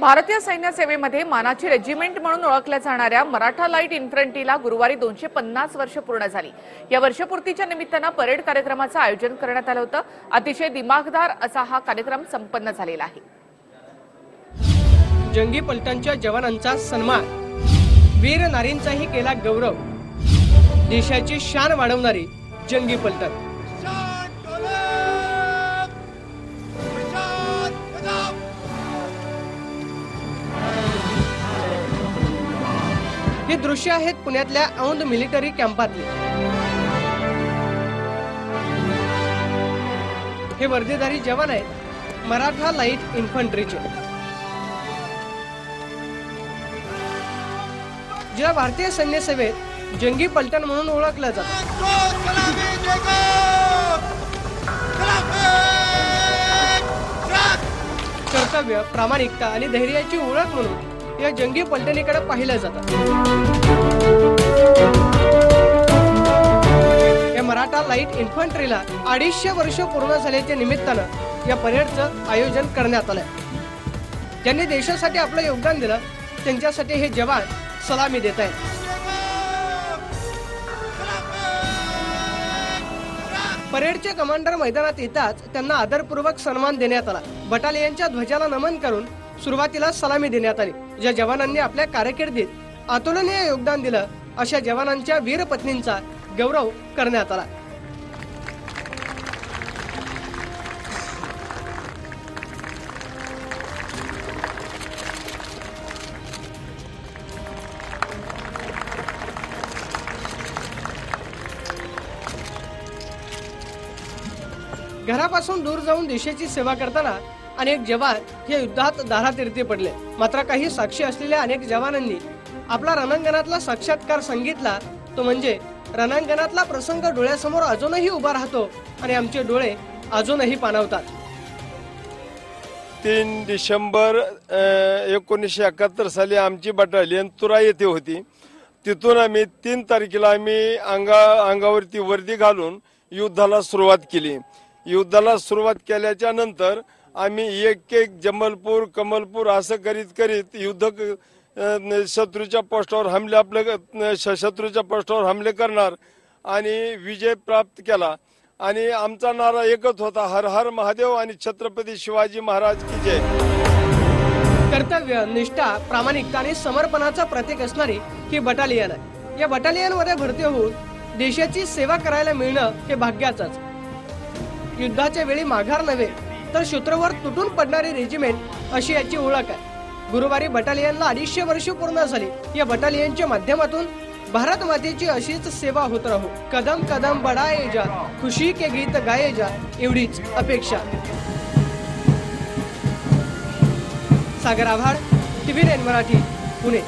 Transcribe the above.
भारतीय सैन्य सेवेमध्ये मानाची रेजिमेंट म्हणून ओळखल्या जाणाऱ्या मराठा लाइट इन्फंट्रीला गुरुवारी दोनशे पन्नास वर्ष पूर्ण झाली. या वर्षपूर्तीच्या निमित्तानं परेड कार्यक्रमाचं आयोजन करण्यात आलं होतं. अतिशय दिमागदार असा हा कार्यक्रम संपन्न झालेला आहे. जंगी पलटणच्या जवानांचा सन्मान. वीर नारींचाही केला गौरव. देशाची शान वाढवणारी जंगी पलटण. ही दृश्य आहेत पुण्यातल्या औंध मिलिटरी कॅम्पातली. हे वर्दीधारी जवान आहेत मराठा लाइट इन्फंट्रीचे. ज्या भारतीय सैन्य सेवेत जंगी पलटण म्हणून ओळखलं जातं. कर्तव्य प्रामाणिकता आणि धैर्याची ओळख म्हणून. या जंगी पलटणीकडे पाहिलं जातं. या मराठा लाइट इन्फंट्रीला अडीचशे वर्ष पूर्ण झाल्याच्या निमित्तानं या परेडचं आयोजन करण्यात आलंय. ज्यांनी देशासाठी आपलं योगदान दिलं त्यांच्यासाठी हे जवान सलामी देत आहेत. परेडचे कमांडर मैदानात येताच त्यांना आदरपूर्वक सन्मान देण्यात आला. बटालियनच्या ध्वजाला नमन करून सुरुवातीला सलामी देण्यात आली. ज्या जवानांनी आपल्या कारकिर्दीत अतुलनीय योगदान दिलं अशा जवानांच्या वीरपत्नींचा गौरव करण्यात आला. घरापासून दूर जाऊन देशाची सेवा करताना अनेक जवान या युद्धात दारातीर्थी पडले. मात्र काही साक्षी असलेल्या अनेक जवानांनी आपला रणांगणातला साक्षात्कार सांगितला. तो म्हणजे रणांगणातला प्रसंग डोळ्यासमोर अजूनही उभा राहतो आणि आमचे डोळे अजूनही पाणावतात. तीन डिसेंबर एकोणीसशे एकाहत्तर साली आमची बटालियन तुरा येथे होती. तिथून आम्ही तीन तारखेला आम्ही अंगा अंगावरती वर्दी घालून युद्धाला सुरुवात केली. युद्धाला सुरुवात केल्याच्यानंतर आम्ही एक एक जमलपूर कमलपूर असं करीत करीत युद्ध शत्रूच्या पोस्टावर हमले आपले श- शत्रूच्या पोस्टावर हमले करणार आणि विजय प्राप्त केला. आणि आमचा नारा एकच होता हर हर महादेव आणि छत्रपती शिवाजी महाराज की जय. कर्तव्य निष्ठा प्रामाणिकता आणि समर्पणाचं प्रतीक असणारी ही बटालियन आहे. या बटालियनमध्ये भरती होऊन देशाची सेवा करायला मिळणं हे भाग्याचंच. युद्धाच्या वेळी माघार नव्हे तर शूत्रवर तुटून पडणारी रेजिमेंट अशी याची ओळख आहे. गुरुवारी बटालियनला अडीचशे वर्ष पूर्ण झाली. या बटालियनच्या माध्यमातून भारत मातेची अशीच सेवा होत राहू. कदम कदम बढाये जा खुशी के गीत गाये जा एवढीच अपेक्षा. सागर आव्हाड टीव्ही रेन मराठी पुणे.